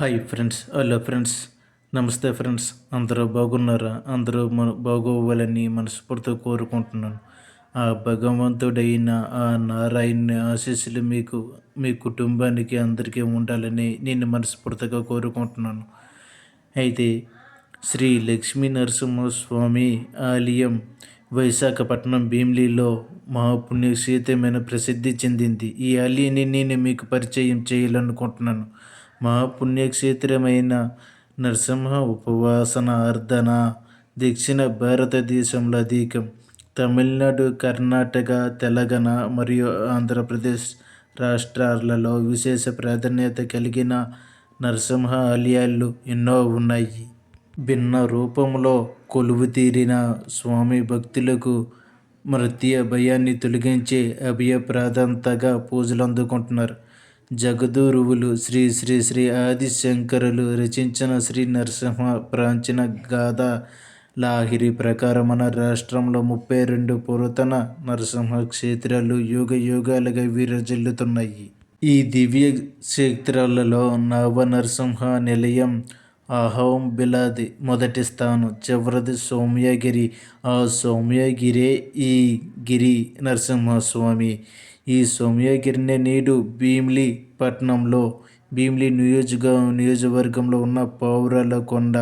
Hi friends hello friends నమస్తే friends. అందరూ బాగున్నారా? అందరూ మన బాగోవాలని మనస్ఫూర్తిగా కోరుకుంటున్నాను. ఆ భగవంతుడైన ఆ నారాయణ ఆశీస్సులు మీకు మీ కుటుంబానికి అందరికీ ఉండాలని నేను మనస్ఫూర్తిగా కోరుకుంటున్నాను. అయితే శ్రీ లక్ష్మీ నరసింహస్వామి ఆలయం విశాఖపట్నం భీమిలీలో మహాపుణ్యక్షేత్రమైన ప్రసిద్ధి చెందింది. ఈ ఆలయాన్ని నేను మీకు పరిచయం చేయాలనుకుంటున్నాను. మా పుణ్యక్షేత్రమైన నరసింహ ఉపవాసన అర్ధన దక్షిణ భారతదేశంలో అధికం. తమిళనాడు కర్ణాటక తెలంగాణ మరియు ఆంధ్రప్రదేశ్ రాష్ట్రాలలో విశేష ప్రాధాన్యత కలిగిన నరసింహ ఆలయాలు ఎన్నో ఉన్నాయి. భిన్న రూపంలో కొలువు తీరిన స్వామి భక్తులకు మృత్య భయాన్ని తొలగించే అభయప్రాదంతగా పూజలు అందుకుంటున్నారు జగదూరువులు శ్రీ శ్రీ శ్రీ ఆదిశంకరులు రచించిన శ్రీ నరసింహ ప్రాంచీన గాథ లాహిరి ప్రకారం మన రాష్ట్రంలో ముప్పై రెండు పురాతన నరసింహ క్షేత్రాలు యుగ యుగాలుగా విరజిల్లుతున్నాయి. ఈ దివ్య క్షేత్రాలలో నవ నరసింహ నిలయం అహోం బిలాది మొదటి స్థానం చివరిది సౌమ్యగిరి. ఆ సౌమ్యగిరే ఈ గిరి నరసింహస్వామి. ఈ సౌమ్యగిరిని నేడు భీమిలి పట్టణంలో భీమిలి నియోజక నియోజకవర్గంలో ఉన్న పావురాల కొండ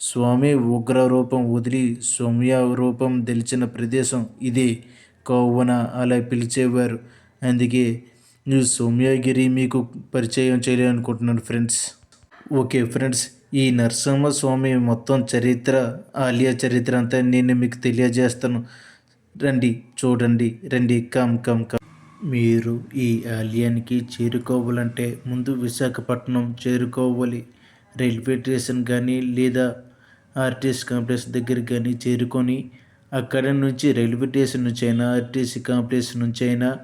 స్వామి ఉగ్ర రూపం వదిలి సౌమ్య రూపం తెలిసిన ప్రదేశం ఇది కావున అలా పిలిచేవారు. అందుకే ఈ సౌమ్యగిరి మీకు పరిచయం చేయాలనుకుంటున్నాను ఫ్రెండ్స్. ఓకే ఫ్రెండ్స్ ఈ నరసింహ స్వామి మొత్తం చరిత్ర ఆలియా చరిత్ర అంతా నేను మీకు తెలియజేస్తాను. రండి చూడండి రండి కమ్ కమ్ కమ్. మీరు ఈ ఆలయానికి చేరుకోవాలంటే ముందు విశాఖపట్నం చేరుకోవాలి. రైల్వే స్టేషన్ కానీ లేదా ఆర్టీసీ కాంప్లెక్స్ దగ్గర కానీ చేరుకొని అక్కడ నుంచి రైల్వే స్టేషన్ నుంచి అయినా ఆర్టీసీ కాంప్లెక్స్ నుంచి అయినా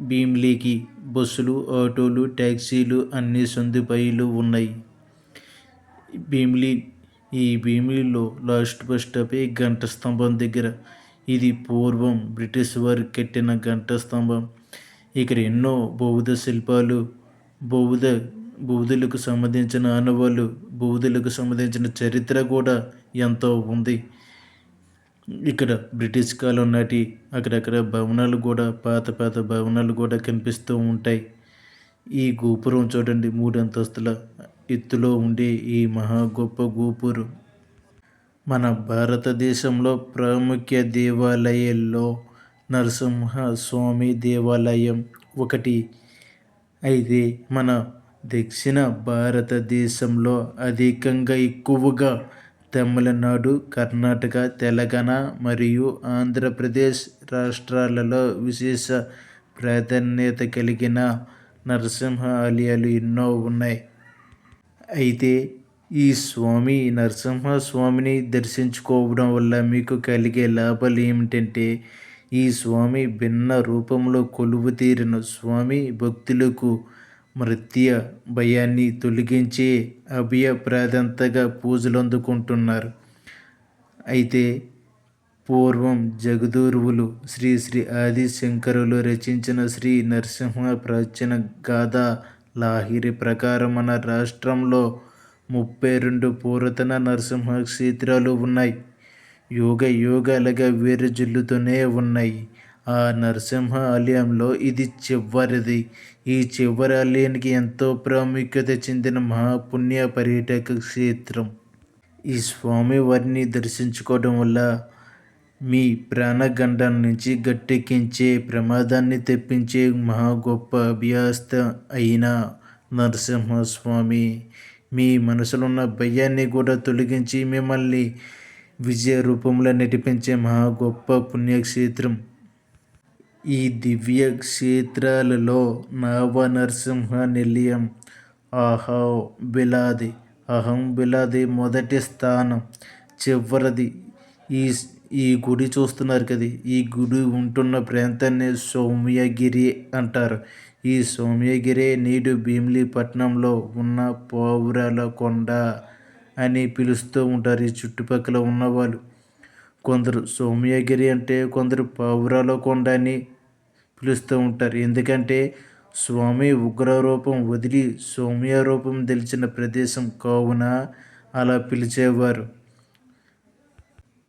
భీమిలీకి బస్సులు ఆటోలు ట్యాక్సీలు అన్ని సదుపాయాలు ఉన్నాయి. భీమిలీ ఈ భీమిలిలో లాస్ట్ బస్ స్టాప్ గంట స్తంభం దగ్గర. ఇది పూర్వం బ్రిటిష్ వారు కట్టిన గంట స్తంభం ఇక్కడ ఎన్నో బౌద్ధ శిల్పాలు బౌద్ధ బౌద్ధులకు సంబంధించిన అనుభవాలు బౌద్ధులకు సంబంధించిన చరిత్ర కూడా ఎంతో ఉంది. ఇక్కడ బ్రిటిష్ కాలం నాటి అక్కడక్కడ భవనాలు కూడా పాత పాత భవనాలు కూడా కనిపిస్తూ ఉంటాయి. ఈ గోపురం చూడండి మూడు అంతస్తుల ఎత్తులో ఉండే ఈ మహా గొప్ప గోపురం. మన భారతదేశంలో ప్రాముఖ్య దేవాలయాల్లో నరసింహస్వామి దేవాలయం ఒకటి. అయితే మన దక్షిణ భారతదేశంలో అధికంగా ఎక్కువగా తమిళనాడు కర్ణాటక తెలంగాణ మరియు ఆంధ్రప్రదేశ్ రాష్ట్రాలలో విశేష ప్రాధాన్యత కలిగిన నరసింహ ఆలయాలు ఎన్నో ఉన్నాయి. అయితే ఈ స్వామి నరసింహ స్వామిని దర్శించుకోవడం వల్ల మీకు కలిగే లాభాలు ఏమిటంటే ఈ స్వామి భిన్న రూపంలో కొలువు తీరిన స్వామి భక్తులకు మృత్య భయాన్ని తొలగించే అభయప్రాదంతగా పూజలు అందుకుంటున్నారు. అయితే పూర్వం జగదూరువులు శ్రీ శ్రీ ఆదిశంకరులు రచించిన శ్రీ నరసింహ ప్రాచీన గాథ లాహిరి ప్రకారం మన రాష్ట్రంలో ముప్పై రెండు పురాతన నరసింహ క్షేత్రాలు ఉన్నాయి. యోగ యోగాలుగా వీరజిల్లుతూనే ఉన్నాయి. ఆ నరసింహ ఆలయంలో ఇది చివరిది. ఈ చివరి ఆలయానికి ఎంతో ప్రాముఖ్యత చెందిన మహాపుణ్య పర్యాటక క్షేత్రం. ఈ స్వామి వారిని దర్శించుకోవడం వల్ల మీ ప్రాణగండం నుంచి గట్టెక్కించే ప్రమాదాన్ని తెప్పించే మహా గొప్ప అభ్యాస్త అయిన నరసింహస్వామి. మీ మనసులో ఉన్న భయాన్ని కూడా తొలగించి మిమ్మల్ని విజయ రూపంలో నటిపించే మహా గొప్ప పుణ్యక్షేత్రం. ఈ దివ్య క్షేత్రాలలో నవ నరసింహ నిలయం ఆహా బిలాది అహం బిలాది మొదటి స్థానం. చివరిది ఈ ఈ గుడి చూస్తున్నారు కదా. ఈ గుడి ఉంటున్న ప్రాంతాన్ని సౌమ్యగిరి అంటారు. ఈ సౌమ్యగిరి నేడు భీమిలీపట్నంలో ఉన్న పౌరాల కొండ. అని పిలుస్తూ ఉంటారు ఈ చుట్టుపక్కల ఉన్నవాళ్ళు. కొందరు సౌమ్యగిరి అంటే కొందరు పావురాల కొండ అని పిలుస్తూ ఉంటారు. ఎందుకంటే స్వామి ఉగ్రరూపం వదిలి సౌమ్య రూపం తెలిసిన ప్రదేశం కావున అలా పిలిచేవారు.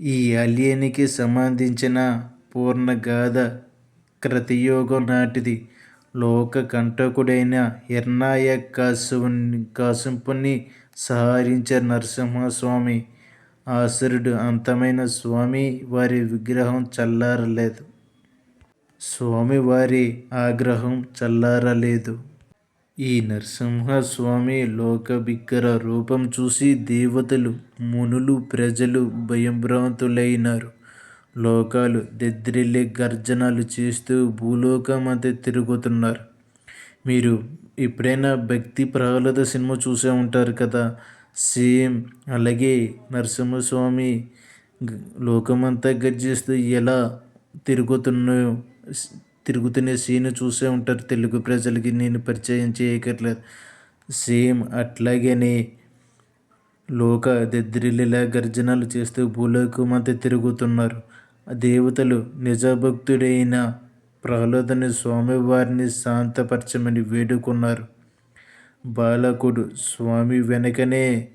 ఈ అలియనికి సంబంధించిన పూర్ణగాథ క్రతియోగం నాటిది. లోక కంటకుడైన హిరణ్య కాశుని కాశంపుని సంహరించే నరసింహస్వామి ఆసురుడు. అంతమైన స్వామి వారి విగ్రహం చల్లారలేదు. స్వామివారి ఆగ్రహం చల్లారలేదు. ఈ నరసింహస్వామి లోకబిగ్గర రూపం చూసి దేవతలు మునులు ప్రజలు భయంభ్రాంతులైనారు. లోకాలు దద్రిల్లే గర్జనలు చేస్తూ భూలోకమంతా తిరుగుతున్నారు. మీరు ఎప్పుడైనా భక్తి ప్రహ్లాద సినిమా చూసే ఉంటారు కదా? సేమ్. అలాగే నరసింహస్వామి లోకమంతా గర్జిస్తూ ఎలా తిరుగుతున్నాయో తిరుగుతున్న సీన్ చూసే ఉంటారు తెలుగు ప్రజలకి. నేను పరిచయం చేయకట్లేదు సేమ్. అట్లాగనే లోక దద్రిలిలా గర్జనలు చేస్తూ భూలోకమంతా తిరుగుతున్నారు. దేవతలు నిజభక్తుడైన ప్రహ్లాదుని స్వామివారిని శాంతపరచమని వేడుకున్నారు. బాలకుడు స్వామి వెనకనే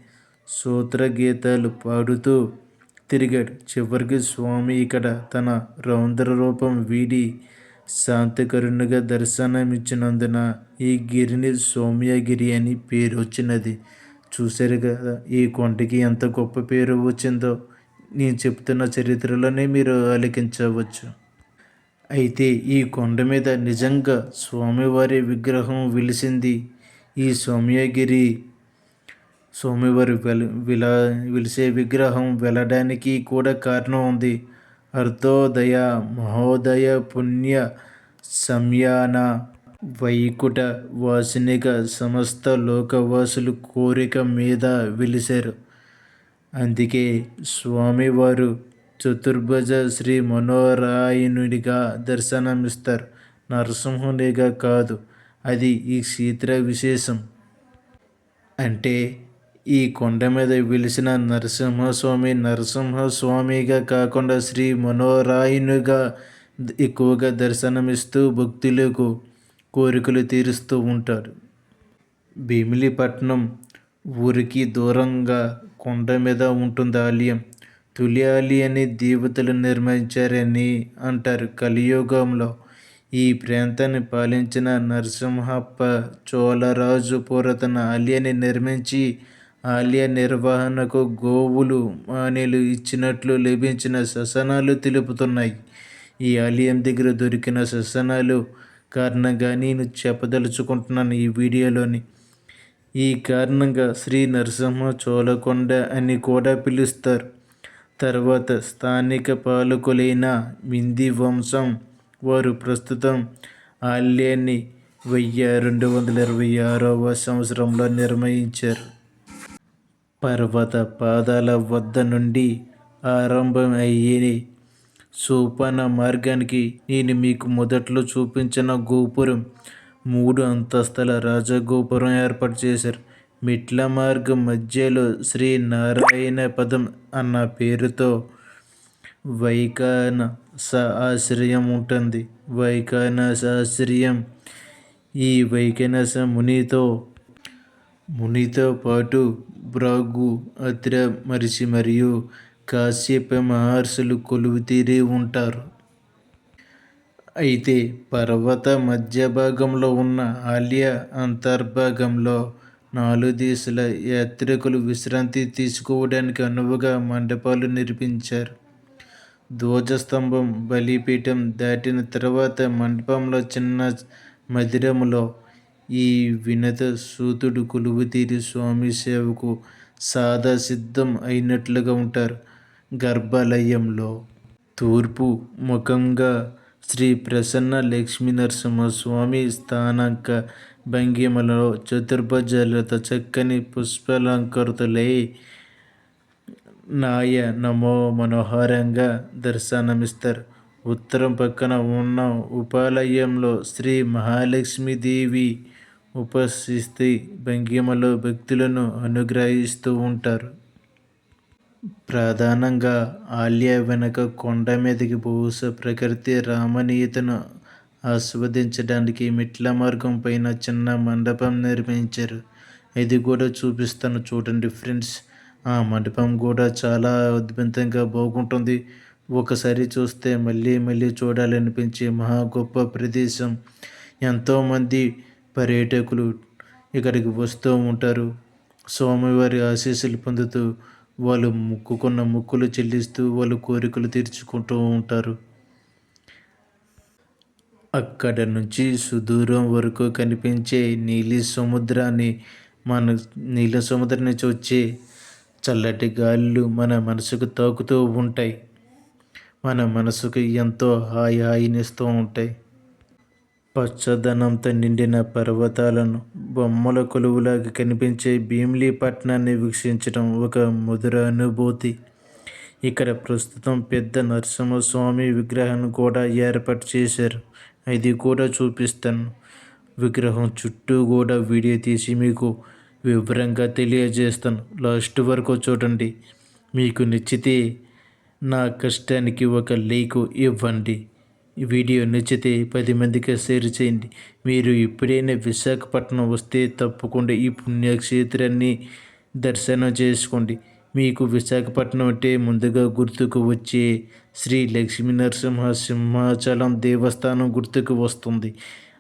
సూత్రగీతాలు పాడుతూ తిరిగాడు. చివరికి స్వామి ఇక్కడ తన రౌంద్ర రూపం వీడి శాంతకరుణిగా దర్శనమిచ్చినందున ఈ గిరిని సౌమ్యగిరి అని పేరు వచ్చినది చూశారు కదా ఈ కొండకి ఎంత గొప్ప పేరు వచ్చిందో. నేను చెప్తున్న చరిత్రలోనే మీరు ఆలకించవచ్చు. అయితే ఈ కొండ మీద నిజంగా స్వామివారి విగ్రహం వెలిసింది ఈ సౌమ్యగిరి. స్వామివారి వెల విలా వెలిసే విగ్రహం వెళ్ళడానికి కూడా కారణం ఉంది. అర్ధోదయ మహోదయ పుణ్య సంయాన వైకుట వాసినిగా సమస్త లోకవాసులు కోరిక మీద వెలిశారు అందుకే స్వామివారు చతుర్భుజ శ్రీ మనోరాయణుడిగా దర్శనమిస్తారు. నరసింహునిగా కాదు అది ఈ క్షేత్ర విశేషం. అంటే ఈ కొండ మీద వెలిసిన నరసింహస్వామి నరసింహస్వామిగా కాకుండా శ్రీ మనోరాయునిగా ఎక్కువగా దర్శనమిస్తూ భక్తులకు కోరికలు తీరుస్తూ ఉంటారు. భీమిలిపట్నం ఊరికి దూరంగా కొండ మీద ఉంటుంది ఆలయం? తొలి అని దేవతలు నిర్మించారని అంటారు. కలియుగంలో ఈ ప్రాంతాన్ని పాలించిన నరసింహప్ప చోళరాజు పురాతన ఆలయాన్ని నిర్మించి ఆలయ నిర్వహణకు గోవులు మానేలు ఇచ్చినట్లు లభించిన శాసనాలు తెలుపుతున్నాయి. ఈ ఆలయం దగ్గర దొరికిన శాసనాలు కారణంగా నేను చెప్పదలుచుకుంటున్నాను ఈ వీడియోలోని. ఈ కారణంగా శ్రీ నరసింహ చోళకొండ అని కూడా పిలుస్తారు. తర్వాత స్థానిక పాలకులైన మింది వంశం వారు ప్రస్తుతం ఆలయాన్ని వెయ్యి రెండు వందల ఇరవై ఆరవ సంవత్సరంలో నిర్మించారు. పర్వత పాదాల వద్ద నుండి ఆరంభం అయ్యే సోపాన మార్గానికి నేను మీకు మొదట్లో చూపించిన గోపురం మూడు అంతస్తుల రాజగోపురం ఏర్పాటు చేశారు. మిట్ల మార్గం మధ్యలో శ్రీ నారాయణ పదం అన్న పేరుతో వైకానస ఆశ్రయం ఉంటుంది వైకానస ఆశ్రయం ఈ వైకానస మునితో మునితో పాటు బ్రాగు అత్ర మరిచి మరియు కాశ్యప మహర్షులు కొలువు తీరి ఉంటారు. అయితే పర్వత మధ్య భాగంలో ఉన్న ఆలయ అంతర్భాగంలో నాలుగు దిశల యాత్రికులు విశ్రాంతి తీసుకోవడానికి అనువుగా మండపాలు నిర్మించారు. ధ్వజస్తంభం బలిపీఠం దాటిన తర్వాత మండపంలో చిన్న మందిరంలో ఈ వినత సూతుడు కొలువుతీరి స్వామి సేవకు సాదా సిద్ధం అయినట్లుగా ఉంటారు. గర్భాలయంలో తూర్పు ముఖంగా శ్రీ ప్రసన్న లక్ష్మీ నరసింహస్వామి స్థానాంక భంగిమలో చతుర్భుజాలతో చక్కని పుష్పలంకృతులై నాయ నమో మనోహరంగా దర్శనమిస్తారు. ఉత్తరం పక్కన ఉన్న ఉపాలయంలో శ్రీ మహాలక్ష్మీదేవి ఉపస్థితి భంగిమలో భక్తులను అనుగ్రహిస్తూ ఉంటారు. ప్రధానంగా ఆలయ వెనక కొండ మీదకి బహుశ ప్రకృతి రామనీయతను ఆస్వాదించడానికి మెట్ల మార్గం పైన చిన్న మండపం నిర్మించారు. ఇది కూడా చూపిస్తాను చూడండి ఫ్రెండ్స్. ఆ మండపం కూడా చాలా అద్భుతంగా బాగుంటుంది. ఒకసారి చూస్తే మళ్ళీ మళ్ళీ చూడాలనిపించే మహా గొప్ప ప్రదేశం. ఎంతోమంది పర్యాటకులు ఇక్కడికి వస్తూ ఉంటారు. స్వామివారి ఆశీస్సులు పొందుతూ వాళ్ళు మొక్కుకున్న మొక్కులు చెల్లిస్తూ వాళ్ళు కోరికలు తీర్చుకుంటూ ఉంటారు. అక్కడ నుంచి సుదూరం వరకు కనిపించే నీలి సముద్రాన్ని మన నీల సముద్రం నుంచి వచ్చే చల్లటి గాలులు మన మనసుకు తాకుతూ ఉంటాయి. మన మనసుకు ఎంతో హాయి హాయినిస్తూ ఉంటాయి. పచ్చదనంతో నిండిన పర్వతాలను బొమ్మల కొలువులాగా కనిపించే భీమిలీపట్నాన్ని వీక్షించడం ఒక మధుర అనుభూతి. ఇక్కడ ప్రస్తుతం పెద్ద నరసింహస్వామి విగ్రహాన్ని కూడా ఏర్పాటు చేశారు. అది కూడా చూపిస్తాను. విగ్రహం చుట్టూ కూడా వీడియో తీసి మీకు వివరంగా తెలియజేస్తాను. లాస్ట్ వరకు చూడండి. మీకు నచ్చితే నా కష్టానికి ఒక లీకు ఇవ్వండి. వీడియో నచ్చితే పది మందికి షేర్ చేయండి. మీరు ఎప్పుడైనా విశాఖపట్నం వస్తే తప్పకుండా ఈ పుణ్యక్షేత్రాన్ని దర్శనం చేసుకోండి. మీకు విశాఖపట్నం అంటే ముందుగా గుర్తుకు వచ్చే శ్రీ లక్ష్మీ నరసింహ సింహాచలం దేవస్థానం గుర్తుకు వస్తుంది.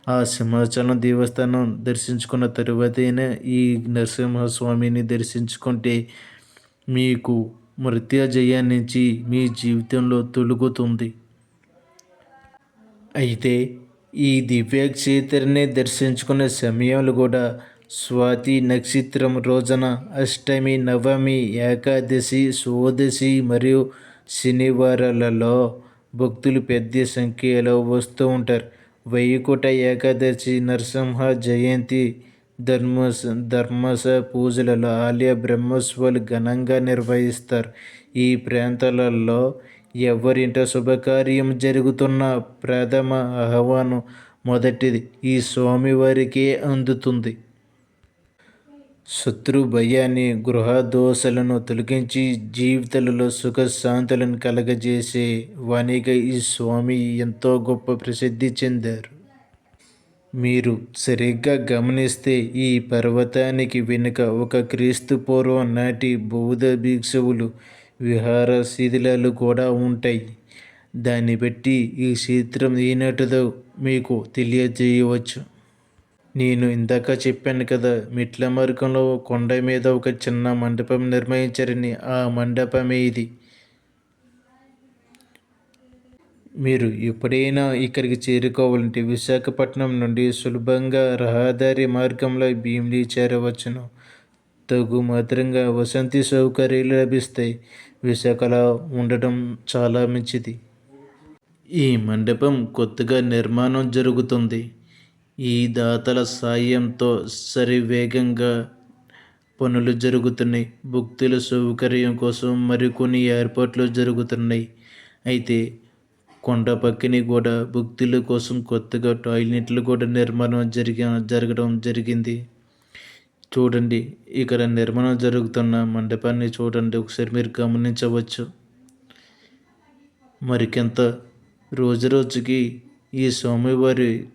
ఆ సింహాచలం దేవస్థానం దర్శించుకున్న తరువాతైనా ఈ నరసింహస్వామిని దర్శించుకుంటే మీకు మృత్యుజయం నుంచి మీ జీవితంలో తొలుగుతుంది. అయితే ఈ దివ్యక్షేత్రాన్ని దర్శించుకునే సమయంలో కూడా స్వాతి నక్షత్రం రోజున అష్టమి నవమి ఏకాదశి సోదశి మరియు శనివారాలలో భక్తులు పెద్ద సంఖ్యలో వస్తూ ఉంటారు. వైకుట ఏకాదశి నరసింహ జయంతి ధర్మస ధర్మస పూజలలో ఆలయ బ్రహ్మోత్సవాలు ఘనంగా నిర్వహిస్తారు. ఈ ప్రాంతాలలో ఎవరింట శుభకార్యం జరుగుతున్న ప్రథమ ఆహ్వానం మొదటిది ఈ స్వామివారికే అందుతుంది. శత్రు భయాన్ని గృహదోషలను తొలగించి జీవితాలలో సుఖశాంతులను కలగజేసే వాణిగా ఈ స్వామి ఎంతో గొప్ప ప్రసిద్ధి చెందారు. మీరు సరిగ్గా గమనిస్తే ఈ పర్వతానికి వెనుక ఒక క్రీస్తు పూర్వం నాటి బౌద్ధ భిక్షువులు విహార శిథిలాలు కూడా ఉంటాయి. దాన్ని బట్టి ఈ క్షేత్రం ఏనాటిదో మీకు తెలియజేయవచ్చు. నేను ఇందాక చెప్పాను కదా మిట్ల మార్గంలో కొండ మీద ఒక చిన్న మండపం నిర్మించారని ఆ మండపమే ఇది. మీరు ఎప్పుడైనా ఇక్కడికి చేరుకోవాలంటే విశాఖపట్నం నుండి సులభంగా రహదారి మార్గంలో భీమిలి చేరవచ్చును. తగు మాత్రంగా వసంతి సౌకర్యాలు లభిస్తాయి. విశాఖలో ఉండటం చాలా మంచిది. ఈ మండపం కొత్తగా నిర్మాణం జరుగుతుంది. ఈ దాతల సాయంతో సరివేగంగా పనులు జరుగుతున్నాయి. భక్తుల సౌకర్యం కోసం మరికొన్ని ఏర్పాట్లు జరుగుతున్నాయి. అయితే కొండ పక్కని కూడా భక్తుల కోసం కొత్తగా టాయిలెట్లు కూడా నిర్మాణం జరిగి జరగడం జరిగింది. చూడండి ఇక్కడ నిర్మాణం జరుగుతున్న మండపాన్ని చూడండి. ఒకసారి మీరు గమనించవచ్చు. మరికెంత రోజు రోజుకి ఈ స్వామివారి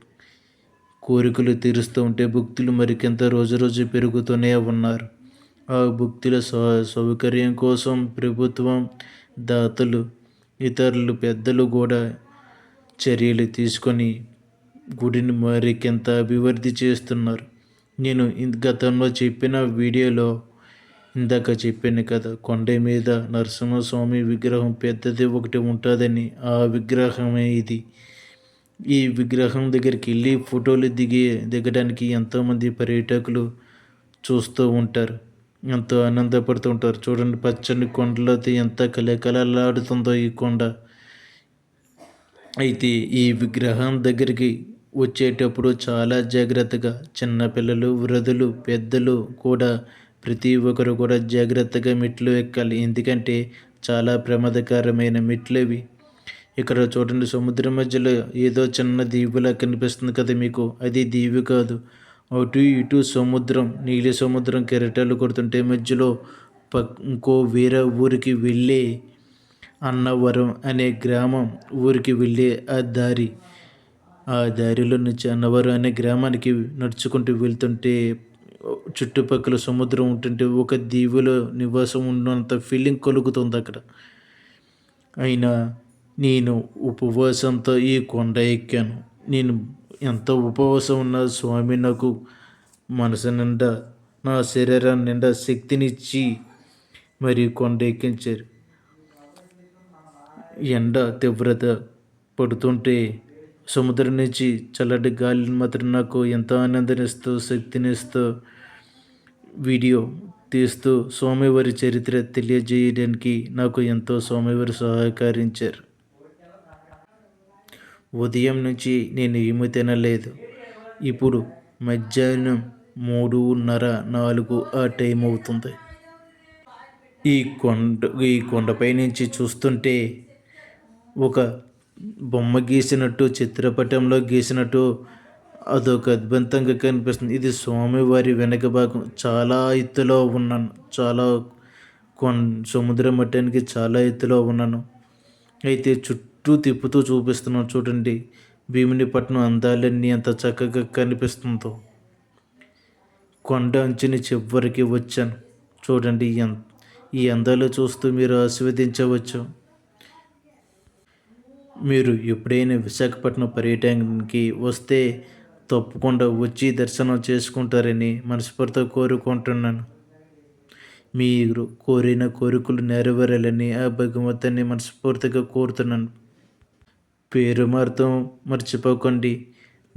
కోరికలు తీరుస్తూ ఉంటే భక్తులు మరికెంత రోజు రోజు పెరుగుతూనే ఉన్నారు. ఆ భక్తుల సౌకర్యం కోసం ప్రభుత్వం దాతలు ఇతరులు పెద్దలు కూడా చర్యలు తీసుకొని గుడిని మరికింత అభివృద్ధి చేస్తున్నారు. నేను గతంలో చెప్పిన వీడియోలో ఇందాక చెప్పాను కదా కొండ మీద నరసింహస్వామి విగ్రహం పెద్దది ఒకటి ఉంటుందని. ఆ విగ్రహమే ఇది. ఈ విగ్రహం దగ్గరికి వెళ్ళి ఫోటోలు దిగి దిగడానికి ఎంతోమంది పర్యాటకులు చూస్తూ ఉంటారు. ఎంతో ఆనందపడుతూ ఉంటారు. చూడండి పచ్చని కొండలతో ఎంత కలకలలాడుతుందో ఈ కొండ. అయితే ఈ విగ్రహం దగ్గరికి వచ్చేటప్పుడు చాలా జాగ్రత్తగా చిన్నపిల్లలు వృద్ధులు పెద్దలు కూడా ప్రతి ఒక్కరు కూడా జాగ్రత్తగా మెట్లు ఎక్కాలి. ఎందుకంటే చాలా ప్రమాదకరమైన మెట్లు అవి ఇక్కడ చూడండి సముద్రం మధ్యలో ఏదో చిన్న దీవులా కనిపిస్తుంది కదా మీకు. అది దీవి కాదు. అటు ఇటు సముద్రం నీలి సముద్రం కెరటాలు కొడుతుంటే మధ్యలో ఇంకో వేరే ఊరికి వెళ్ళే అన్నవరం అనే గ్రామం ఊరికి వెళ్ళే ఆ దారి. ఆ దారిలో నుంచి అన్నవరం అనే గ్రామానికి నడుచుకుంటూ వెళ్తుంటే చుట్టుపక్కల సముద్రం ఉంటుంటే ఒక దీవిలో నివాసం ఉన్నంత ఫీలింగ్ కలుగుతుంది అక్కడ. అయినా నేను ఉపవాసంతో ఈ కొండ ఎక్కాను. నేను ఎంత ఉపవాసం ఉన్న స్వామి నాకు మనసు నిండా నా శరీరం నిండా శక్తినిచ్చి మరి కొండ ఎక్కించారు. ఎండ తీవ్రత పడుతుంటే సముద్రం నుంచి చల్లటి గాలిని మాత్రం నాకు ఎంతో ఆనందనిస్తూ శక్తినిస్తూ వీడియో తీస్తూ స్వామివారి చరిత్ర తెలియజేయడానికి నాకు ఎంతో స్వామివారి సహకరించారు. ఉదయం నుంచి నేను ఏమీ తినలేదు. ఇప్పుడు మధ్యాహ్నం మూడున్నర నాలుగు ఆ టైం అవుతుంది. ఈ కొండ ఈ కొండపై నుంచి చూస్తుంటే ఒక బొమ్మ గీసినట్టు చిత్రపటంలో గీసినట్టు అదొక అద్భుతంగా కనిపిస్తుంది. ఇది స్వామివారి వెనక భాగం. చాలా ఎత్తులో ఉన్నాను. చాలా కొన్ సముద్ర మట్టానికి చాలా ఎత్తులో ఉన్నాను. అయితే చుట్టూ చుట్టూ తిప్పుతూ చూపిస్తున్నాను చూడండి. భీమునిపట్నం అందాలన్నీ ఎంత చక్కగా కనిపిస్తుందో. కొండ అంచుని చివరికి వచ్చాను. చూడండి ఈ అందాలు చూస్తూ మీరు ఆస్వాదించవచ్చు మీరు ఎప్పుడైనా విశాఖపట్నం పర్యటనకి వస్తే తప్పకుండా వచ్చి దర్శనం చేసుకుంటారని మనస్ఫూర్తిగా కోరుకుంటున్నాను. మీరు కోరిన కోరికలు నెరవేరాలని ఆ భగవంతుని మనస్ఫూర్తిగా కోరుతున్నాను. పేరు మార్తం మర్చిపోకండి.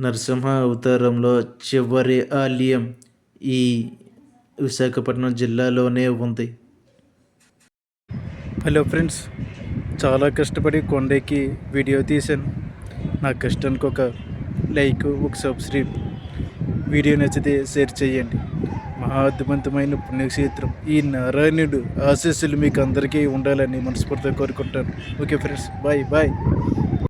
నరసింహ అవతారంలో చివరి ఆలయం ఈ విశాఖపట్నం జిల్లాలోనే ఉంది. హలో ఫ్రెండ్స్ చాలా కష్టపడి కొండకి వీడియో తీశాను. నా కష్టానికి ఒక లైక్ ఒక సబ్స్క్రైబ్. వీడియో నచ్చితే షేర్ చేయండి. మహా పుణ్యక్షేత్రం. ఈ నారాయణుడు ఆశీస్సులు మీకు అందరికీ ఉండాలని మనస్ఫూర్తిగా కోరుకుంటాను. Okay friends bye bye.